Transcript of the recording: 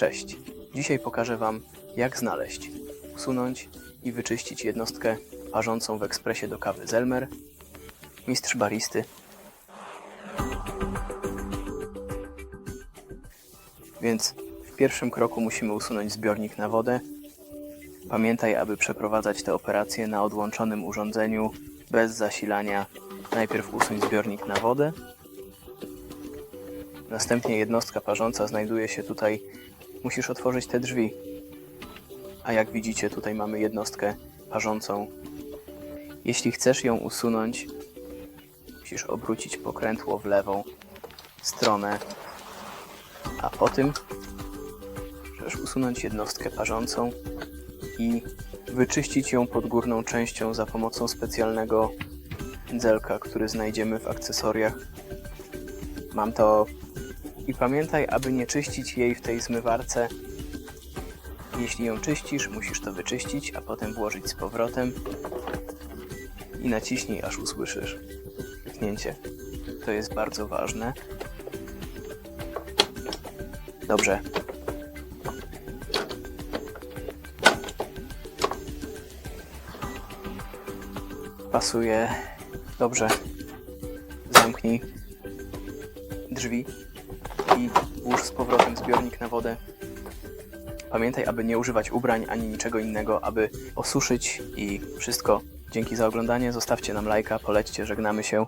Cześć. Dzisiaj pokażę Wam, jak znaleźć, usunąć i wyczyścić jednostkę parzącą w ekspresie do kawy Zelmer. Mistrz baristy. Więc w pierwszym kroku musimy usunąć zbiornik na wodę. Pamiętaj, aby przeprowadzać tę operację na odłączonym urządzeniu bez zasilania. Najpierw usuń zbiornik na wodę. Następnie jednostka parząca znajduje się tutaj. Musisz otworzyć te drzwi. A jak widzicie, tutaj mamy jednostkę parzącą. Jeśli chcesz ją usunąć, musisz obrócić pokrętło w lewą stronę, a po tym możesz usunąć jednostkę parzącą i wyczyścić ją pod górną częścią za pomocą specjalnego pędzelka, który znajdziemy w akcesoriach. Mam to i pamiętaj, aby nie czyścić jej w tej zmywarce. Jeśli ją czyścisz, musisz to wyczyścić, a potem włożyć z powrotem i naciśnij, aż usłyszysz kliknięcie. To jest bardzo ważne. Dobrze. Pasuje. Dobrze. Zamknij drzwi i włóż z powrotem zbiornik na wodę. Pamiętaj, aby nie używać ubrań ani niczego innego, aby osuszyć i wszystko. Dzięki za oglądanie. Zostawcie nam lajka, polećcie, żegnamy się.